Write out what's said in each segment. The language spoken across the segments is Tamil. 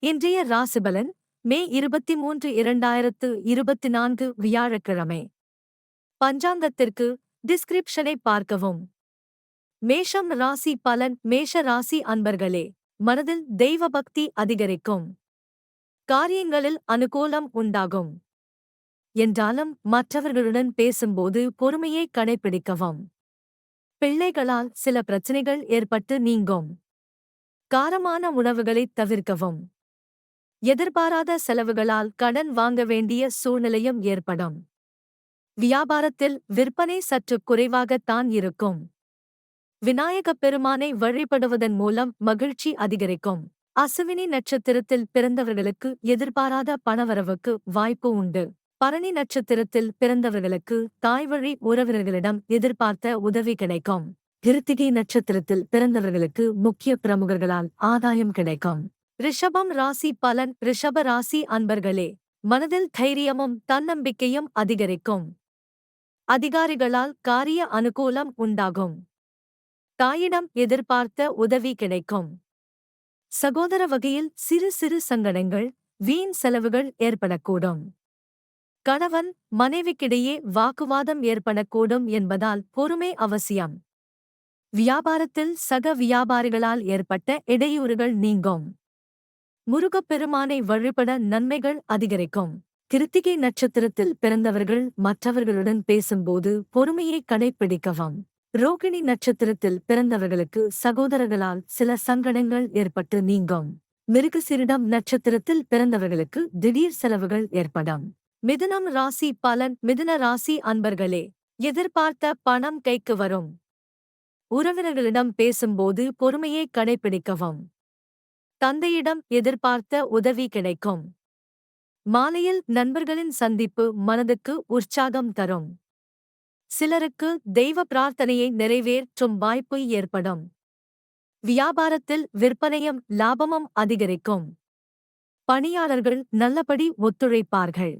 இன்றைய ராசிபலன் மே இருபத்தி மூன்று இரண்டாயிரத்து இருபத்தி நான்கு வியாழக்கிழமை. பஞ்சாங்கத்திற்கு டிஸ்கிரிப்ஷனை பார்க்கவும். மேஷம் ராசி பலன் மேஷ ராசி அன்பர்களே மனதில் தெய்வ பக்தி அதிகரிக்கும். காரியங்களில் அனுகூலம் உண்டாகும். என்றாலும் மற்றவர்களுடன் பேசும்போது பொறுமையை கடைபிடிக்கவும். பிள்ளைகளால் சில பிரச்சனைகள் ஏற்பட்டு நீங்கும். காரமான உணவுகளைத் தவிர்க்கவும். எதிர்பாராத செலவுகளால் கடன் வாங்க வேண்டிய சூழ்நிலையும் ஏற்படும். வியாபாரத்தில் விற்பனை சற்று குறைவாகத்தான் இருக்கும். விநாயகப் பெருமானை வழிபடுவதன் மூலம் மகிழ்ச்சி அதிகரிக்கும். அசுவினி நட்சத்திரத்தில் பிறந்தவர்களுக்கு எதிர்பாராத பணவரவுக்கு வாய்ப்பு உண்டு. பரணி நட்சத்திரத்தில் பிறந்தவர்களுக்கு தாய்வழி உறவினர்களிடம் எதிர்பார்த்த உதவி கிடைக்கும். கிருத்திகை நட்சத்திரத்தில் பிறந்தவர்களுக்கு முக்கிய பிரமுகர்களால் ஆதாயம் கிடைக்கும். ரிஷபம் ராசி பலன் ரிஷப ராசி அன்பர்களே மனதில் தைரியமும் தன்னம்பிக்கையும் அதிகரிக்கும். அதிகாரிகளால் காரிய அனுகூலம் உண்டாகும். தாயிடம் எதிர்பார்த்த உதவி கிடைக்கும். சகோதர வகையில் சிறு சிறு சங்கடங்கள் வீண் செலவுகள் ஏற்படக்கூடும். கணவன் மனைவிக்கிடையே வாக்குவாதம் ஏற்படக்கூடும் என்பதால் பொறுமை அவசியம். வியாபாரத்தில் சக வியாபாரிகளால் ஏற்பட்ட இடையூறுகள் நீங்கும். முருகப்பெருமானை வழிபட நன்மைகள் அதிகரிக்கும். கிருத்திகை நட்சத்திரத்தில் பிறந்தவர்கள் மற்றவர்களுடன் பேசும்போது பொறுமையை கடைப்பிடிக்கவும். ரோகிணி நட்சத்திரத்தில் பிறந்தவர்களுக்கு சகோதரர்களால் சில சங்கடங்கள் ஏற்பட்டு நீங்கும். மிருகசிரிடம் நட்சத்திரத்தில் பிறந்தவர்களுக்கு திடீர் செலவுகள் ஏற்படும். மிதுனம் ராசி பலன் மிதுன ராசி அன்பர்களே எதிர்பார்த்த பணம் கைக்கு வரும். உறவினர்களிடம் பேசும்போது பொறுமையை கடைபிடிக்கவும் தந்தையிடம் எதிர்பார்த்த உதவி கிடைக்கும். மாலையில் நண்பர்களின் சந்திப்பு மனதுக்கு உற்சாகம் தரும். சிலருக்கு தெய்வ பிரார்த்தனையை நிறைவேற்றும் வாய்ப்பு ஏற்படும். வியாபாரத்தில் விற்பனையும் லாபமும் அதிகரிக்கும். பணியாளர்கள் நல்லபடி ஒத்துழைப்பார்கள்.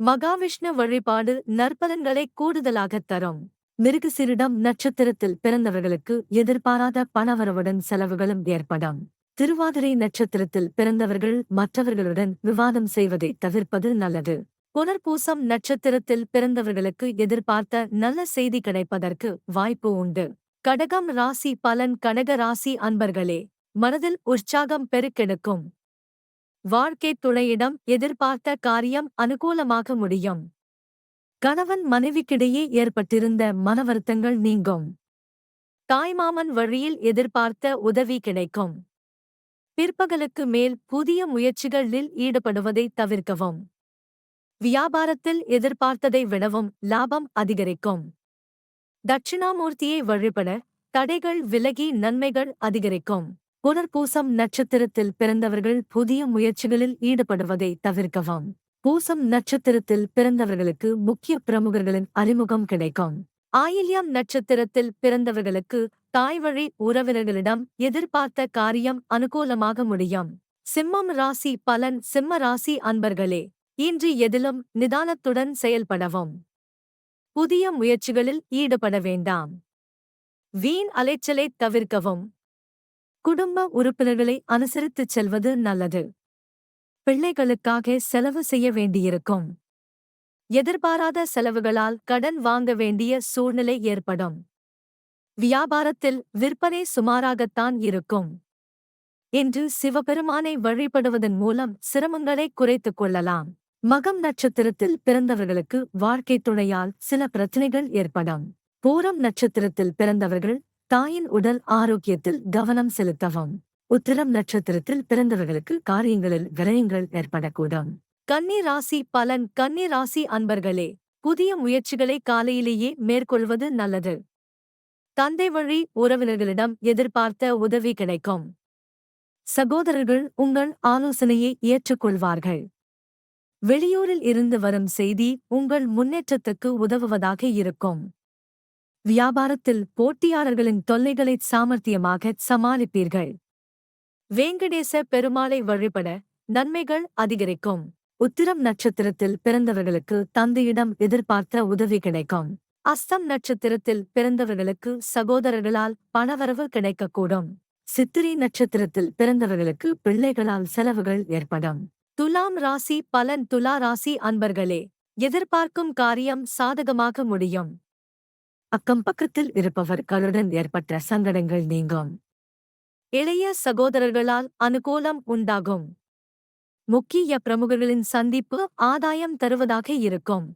மகாவிஷ்ணு வழிபாடு நற்பலன்களை கூடுதலாகத் தரும். மிருகசிரிடம் நட்சத்திரத்தில் பிறந்தவர்களுக்கு எதிர்பாராத பணவரவுடன் செலவுகளும் ஏற்படும். திருவாதிரை நட்சத்திரத்தில் பிறந்தவர்கள் மற்றவர்களுடன் விவாதம் செய்வதை தவிர்ப்பது நல்லது. புனர்பூசம் நட்சத்திரத்தில் பிறந்தவர்களுக்கு எதிர்பார்த்த நல்ல செய்தி கிடைப்பதற்கு வாய்ப்பு உண்டு. கடகம் ராசி பலன் கடக ராசி அன்பர்களே மனதில் உற்சாகம் பெருக்கெடுக்கும். வாழ்க்கைத் துணையிடம் எதிர்பார்த்த காரியம் அனுகூலமாக முடியும். கணவன் மனைவிக்கிடையே ஏற்பட்டிருந்த மனவருத்தங்கள் நீங்கும். தாய்மாமன் வழியில் எதிர்பார்த்த உதவி கிடைக்கும். பிற்பகலுக்கு மேல் புதிய முயற்சிகளில் ஈடுபடுவதை தவிர்க்கவும். வியாபாரத்தில் எதிர்பார்த்ததை விடவும் லாபம் அதிகரிக்கும். தட்சிணாமூர்த்தியை வழிபட தடைகள் விலகி நன்மைகள் அதிகரிக்கும். புனர்பூசம் நட்சத்திரத்தில் பிறந்தவர்கள் புதிய முயற்சிகளில் ஈடுபடுவதை தவிர்க்கவும். பூசம் நட்சத்திரத்தில் பிறந்தவர்களுக்கு முக்கிய பிரமுகர்களின் அறிமுகம் கிடைக்கும். ஆயில்யம் நட்சத்திரத்தில் பிறந்தவர்களுக்கு தாய்வழி உறவினர்களிடம் எதிர்பார்த்த காரியம் அனுகூலமாக முடியும். சிம்மம் ராசி பலன் சிம்ம ராசி அன்பர்களே இன்று எதிலும் நிதானத்துடன் செயல்படவும். புதிய முயற்சிகளில் ஈடுபட வேண்டாம். வீண் அலைச்சலை தவிர்க்கவும். குடும்ப உறுப்பினர்களை அனுசரித்துச் செல்வது நல்லது. பிள்ளைகளுக்காக செலவு செய்ய வேண்டியிருக்கும். எதிர்பாராத செலவுகளால் கடன் வாங்க வேண்டிய சூழ்நிலை ஏற்படும். வியாபாரத்தில் விற்பனை சுமாராகத்தான் இருக்கும். என்று சிவபெருமானை வழிபடுவதன் மூலம் சிரமங்களை குறைத்துக் கொள்ளலாம். மகம் நட்சத்திரத்தில் பிறந்தவர்களுக்கு வாழ்க்கை துணையால் சில பிரச்சனைகள் ஏற்படும். பூரம் நட்சத்திரத்தில் பிறந்தவர்கள் தாயின் உடல் ஆரோக்கியத்தில் கவனம் செலுத்தவும். உத்திரம் நட்சத்திரத்தில் பிறந்தவர்களுக்கு காரியங்களில் விரயங்கள் ஏற்படக்கூடும். கன்னி ராசி பலன். கன்னி ராசி அன்பர்களே புதிய முயற்சிகளை காலையிலேயே மேற்கொள்வது நல்லது. தந்தை வழி உறவினர்களிடம் எதிர்பார்த்த உதவி கிடைக்கும். சகோதரர்கள் உங்கள் ஆலோசனையை ஏற்றுக்கொள்வார்கள். வெளியூரில் இருந்து வரும் செய்தி உங்கள் முன்னேற்றத்துக்கு உதவுவதாக இருக்கும். வியாபாரத்தில் போட்டியாளர்களின் தொல்லைகளை சாமர்த்தியமாக சமாளிப்பீர்கள். வேங்கடேச பெருமாளை வழிபட நன்மைகள் அதிகரிக்கும். உத்திரம் நட்சத்திரத்தில் பிறந்தவர்களுக்கு தந்தையிடம் எதிர்பார்த்த உதவி கிடைக்கும். அஸ்தம் நட்சத்திரத்தில் பிறந்தவர்களுக்கு சகோதரர்களால் பணவரவு கிடைக்கக்கூடும். சித்திரை நட்சத்திரத்தில் பிறந்தவர்களுக்கு பிள்ளைகளால் செலவுகள் ஏற்படும். துலாம் ராசி பலன் துலா ராசி அன்பர்களே எதிர்பார்க்கும் காரியம் சாதகமாக முடியும். அக்கம் பக்கத்தில் இருப்பவர்களுடன் ஏற்பட்ட சங்கடங்கள் நீங்கும். இளைய சகோதரர்களால் அனுகூலம் உண்டாகும். முக்கிய பிரமுகர்களின் சந்திப்பு ஆதாயம் தருவதாக இருக்கும்.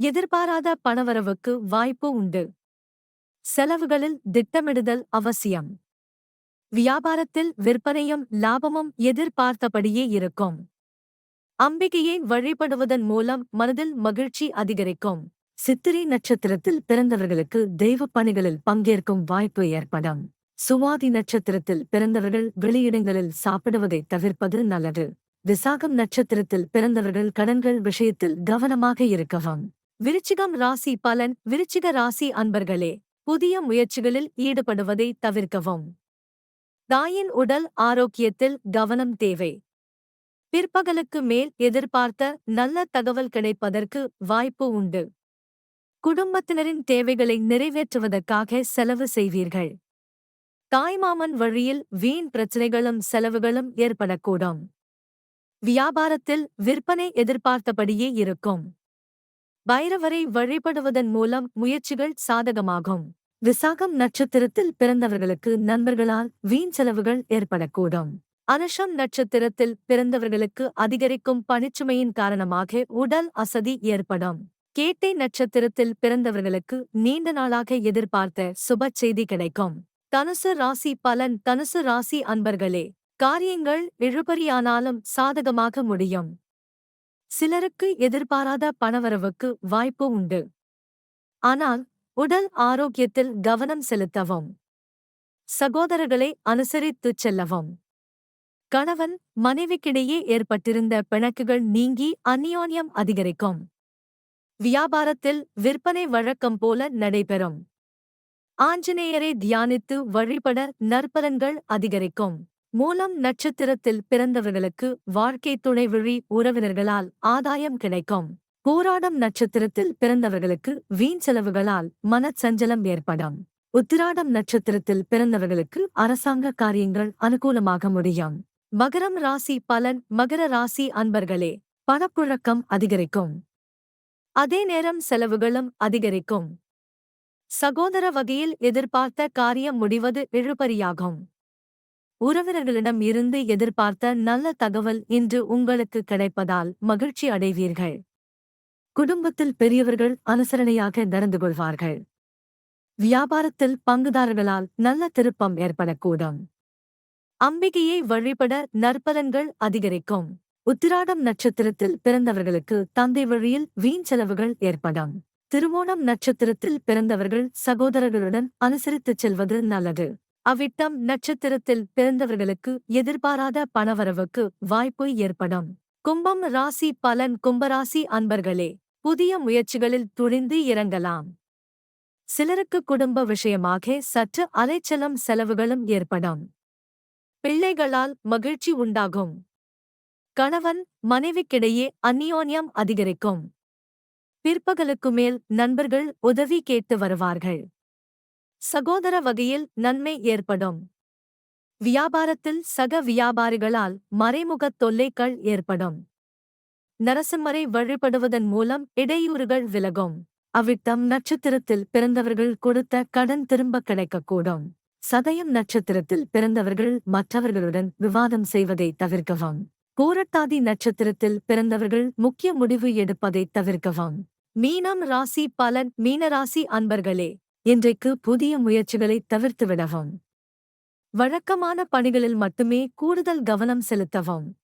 எதிர்பாராத பணவரவுக்கு வாய்ப்பு உண்டு. செலவுகளில் திட்டமிடுதல் அவசியம். வியாபாரத்தில் விற்பனையும் லாபமும் எதிர்பார்த்தபடியே இருக்கும். அம்பிகையை வழிபடுவதன் மூலம் மனதில் மகிழ்ச்சி அதிகரிக்கும். சித்திரை நட்சத்திரத்தில் பிறந்தவர்களுக்கு தெய்வப் பணிகளில் பங்கேற்கும் வாய்ப்பு ஏற்படும். சுவாதி நட்சத்திரத்தில் பிறந்தவர்கள் வெளியிடங்களில் சாப்பிடுவதை தவிர்ப்பது நல்லது. விசாகம் நட்சத்திரத்தில் பிறந்தவர்கள் கடன்கள் விஷயத்தில் கவனமாக இருக்கவும். விருச்சிகம் ராசி பலன். விருச்சிக ராசி அன்பர்களே புதிய முயற்சிகளில் ஈடுபடுவதை தவிர்க்கவும். தாயின் உடல் ஆரோக்கியத்தில் கவனம் தேவை. பிற்பகலுக்கு மேல் எதிர்பார்த்த நல்ல தகவல் கிடைப்பதற்கு வாய்ப்பு உண்டு. குடும்பத்தினரின் தேவைகளை நிறைவேற்றுவதற்காக செலவு செய்வீர்கள். தாய்மாமன் வழியில் வீண் பிரச்சனைகளும் செலவுகளும் ஏற்படக்கூடும். வியாபாரத்தில் விற்பனை எதிர்பார்த்தபடியே இருக்கும். பைரவரை வழிபடுவதன் மூலம் முயற்சிகள் சாதகமாகும். விசாகம் நட்சத்திரத்தில் பிறந்தவர்களுக்கு நண்பர்களால் வீண் செலவுகள் ஏற்படக்கூடும். அனுஷம் நட்சத்திரத்தில் பிறந்தவர்களுக்கு அதிகரிக்கும் பணிச்சுமையின் காரணமாக உடல் அசதி ஏற்படும். கேட்டை நட்சத்திரத்தில் பிறந்தவர்களுக்கு நீண்ட நாளாக எதிர்பார்த்த சுப செய்தி கிடைக்கும். தனுசு ராசி பலன் தனுசு ராசி அன்பர்களே காரியங்கள் இழுபறியானாலும் சாதகமாக முடியும். சிலருக்கு எதிர்பாராத பணவரவுக்கு வாய்ப்பு உண்டு. ஆனால் உடல் ஆரோக்கியத்தில் கவனம் செலுத்தவும். சகோதரர்களை அனுசரித்துச் செல்லவும். கணவன் மனைவிக்கிடையே ஏற்பட்டிருந்த பிணக்குகள் நீங்கி அந்நியோன்யம் அதிகரிக்கும். வியாபாரத்தில் விற்பனை வழக்கம் போல நடைபெறும். ஆஞ்சநேயரை தியானித்து வழிபட நற்பலன்கள் அதிகரிக்கும். மூலம் நட்சத்திரத்தில் பிறந்தவர்களுக்கு வாழ்க்கை துணை விழி உறவினர்களால் ஆதாயம் கிடைக்கும். போராடம் நட்சத்திரத்தில் பிறந்தவர்களுக்கு வீண் செலவுகளால் மனச்சஞ்சலம் ஏற்படும். உத்திராடம் நட்சத்திரத்தில் பிறந்தவர்களுக்கு அரசாங்க காரியங்கள் அனுகூலமாக முடியும். மகரம் ராசி பலன் மகர ராசி அன்பர்களே பணப்புழக்கம் அதிகரிக்கும். அதே நேரம் செலவுகளும் அதிகரிக்கும். சகோதர வகையில் எதிர்பார்த்த காரியம் முடிவது இழுபறியாகும். உறவினர்களிடம் இருந்து எதிர்பார்த்த நல்ல தகவல் இன்று உங்களுக்கு கிடைப்பதால் மகிழ்ச்சி அடைவீர்கள். குடும்பத்தில் பெரியவர்கள் அனுசரணையாக நடந்து கொள்வார்கள். வியாபாரத்தில் பங்குதாரர்களால் நல்ல திருப்பம் ஏற்படக்கூடும். அம்பிகையை வழிபட நற்பலன்கள் அதிகரிக்கும். உத்திராடம் நட்சத்திரத்தில் பிறந்தவர்களுக்கு தந்தை வழியில் வீண் செலவுகள் ஏற்படும். திருவோணம் நட்சத்திரத்தில் பிறந்தவர்கள் சகோதரர்களுடன் அனுசரித்துச் செல்வது நல்லது. அவ்விட்டம் நட்சத்திரத்தில் பிறந்தவர்களுக்கு எதிர்பாராத பணவரவுக்கு வாய்ப்பு ஏற்படும். கும்பம் ராசி பலன் கும்பராசி அன்பர்களே புதிய முயற்சிகளில் துணிந்து இறங்கலாம். சிலருக்கு குடும்ப விஷயமாக சற்று அலைச்சலம் செலவுகளும் ஏற்படும். பிள்ளைகளால் மகிழ்ச்சி உண்டாகும். கணவன் மனைவிக்கிடையே அந்நியோன்யம் அதிகரிக்கும். பிற்பகலுக்கு மேல் நண்பர்கள் உதவி கேட்டு வருவார்கள். சகோதர வகையில் நன்மை ஏற்படும். வியாபாரத்தில் சக வியாபாரிகளால் மறைமுகத் தொல்லைகள் ஏற்படும். நரசிம்மரை வழிபடுவதன் மூலம் இடையூறுகள் விலகும். அவ்விட்டம் நட்சத்திரத்தில் பிறந்தவர்கள் கொடுத்த கடன் திரும்ப கிடைக்கக்கூடும். சதயம் நட்சத்திரத்தில் பிறந்தவர்கள் மற்றவர்களுடன் விவாதம் செய்வதை தவிர்க்கவும். பூரட்டாதி நட்சத்திரத்தில் பிறந்தவர்கள் முக்கிய முடிவு எடுப்பதை தவிர்க்கவும். மீனம் ராசி பலன் மீனராசி அன்பர்களே இன்றைக்கு புதிய முயற்சிகளை தவிர்த்துவிடவும் வழக்கமான பணிகளில் மட்டுமே கூடுதல் கவனம் செலுத்தவும்.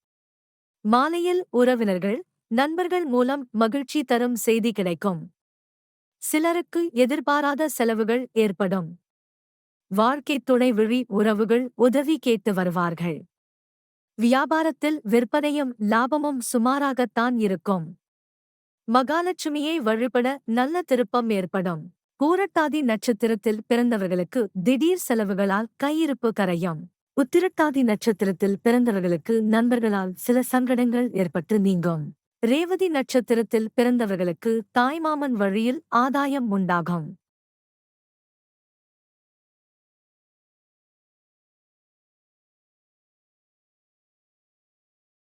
மாலையில் உறவினர்கள் நண்பர்கள் மூலம் மகிழ்ச்சி தரும் செய்தி கிடைக்கும். சிலருக்கு எதிர்பாராத செலவுகள் ஏற்படும். வாழ்க்கைத் துணை விழி உறவுகள் உதவி கேட்டு வருவார்கள். வியாபாரத்தில் விற்பனையும் லாபமும் சுமாராகத்தான் இருக்கும். மகாலட்சுமியை வழிபட நல்ல திருப்பம் ஏற்படும். பூரட்டாதி நட்சத்திரத்தில் பிறந்தவர்களுக்கு திடீர் செலவுகளால் கையிருப்பு கரையும். உத்திரட்டாதி நட்சத்திரத்தில் பிறந்தவர்களுக்கு நண்பர்களால் சில சங்கடங்கள் ஏற்பட்டு நீங்கும். ரேவதி நட்சத்திரத்தில் பிறந்தவர்களுக்கு தாய்மாமன் வழியில் ஆதாயம் உண்டாகும்.